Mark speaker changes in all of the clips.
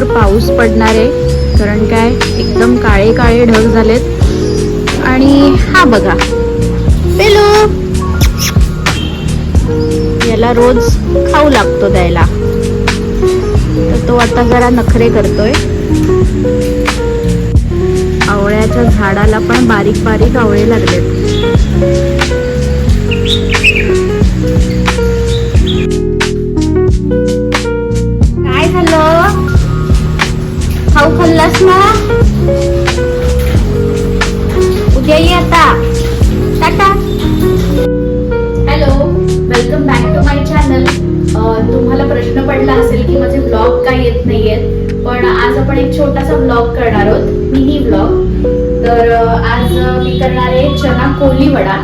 Speaker 1: भरपूर पाऊस पडणार आहे. कारण काय? एकदम काळे काळे ढग झालेत. आणि हा बघा. पेलू याला रोज खाऊ लागतो द्यायला. तर तो आता जरा नखरे करतोय. आवळ्याच्या झाडाला पण बारीक बारीक आवळे लागलेत. खाऊ खाल्लास ना उद्या ये आता tata hello welcome back to my channel तुम्हाला प्रश्न पडला असेल की माझे ब्लॉग काय येत नाहीयेत पण आज आपण एक छोटासा ब्लॉग करणार आहोत मिनी ब्लॉग तर uh, आज uh, मी करणार आहे चना कोली वडा.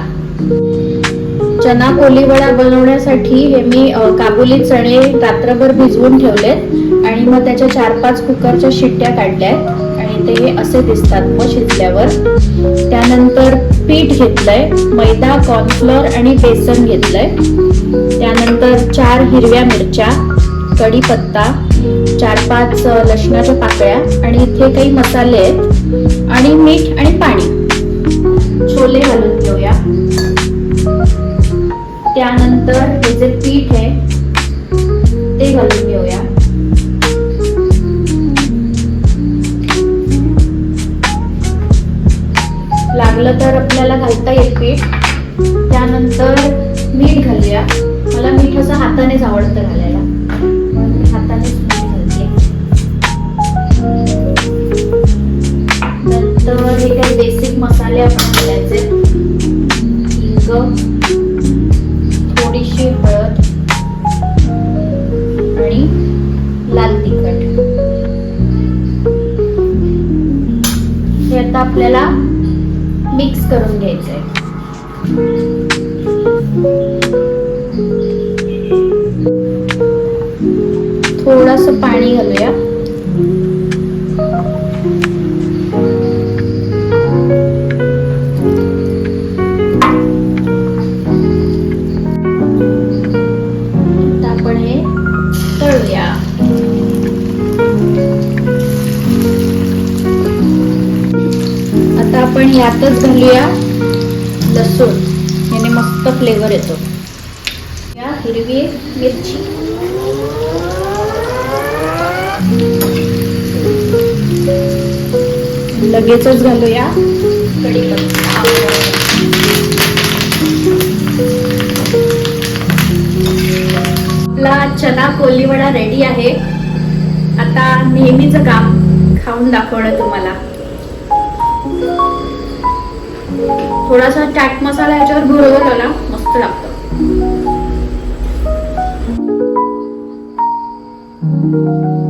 Speaker 1: चना कोली वडा बनवण्यासाठी हे मी uh, काबुली चणे रात्रभर भिजवून ठेवलेत. आणि मग त्याच्या चार पाच कुकरच्या शिट्ट्या काढल्या आणि ते असे दिसतात मग शिजल्यावर. त्यानंतर पीठ घेतलंय मैदा कॉर्नफ्लोअर आणि बेसन घेतलंय. त्यानंतर चार हिरव्या मिरच्या कढीपत्ता चार पाच लसणाच्या पाकळ्या आणि इथे काही मसाले आहेत. आणि मीठ आणि पाणी. छोले घालून घेऊया. त्यानंतर हे जे पीठ आहे ते घालून घेऊया. लागलं तर आपल्याला घालता येईल पीठ. त्यानंतर मीठ घालूया. मला मीठ असं हातानेच आवडतं घालायला. हाताने मी घालते. नंतर हे काही बेसिक मसाले आपण घालायचे. हिंग थोडीशी हळद आणि लाल तिखट. हे आता आपल्याला मिक्स करून घ्यायचं आहे थोडस पाणी घालूया. आपण हे यातच घालूया लसूण. याने मस्त फ्लेवर येतो. या हिरवी मिरची. लगेचच घालूया कढीपत्ता. आपला चना कोलीवडा रेडी आहे. आता नेहमीच काम खाऊन दाखवणं तुम्हाला. थोडासा चाट मसाला याच्यावर भरवला ना मस्त लागत Thank you.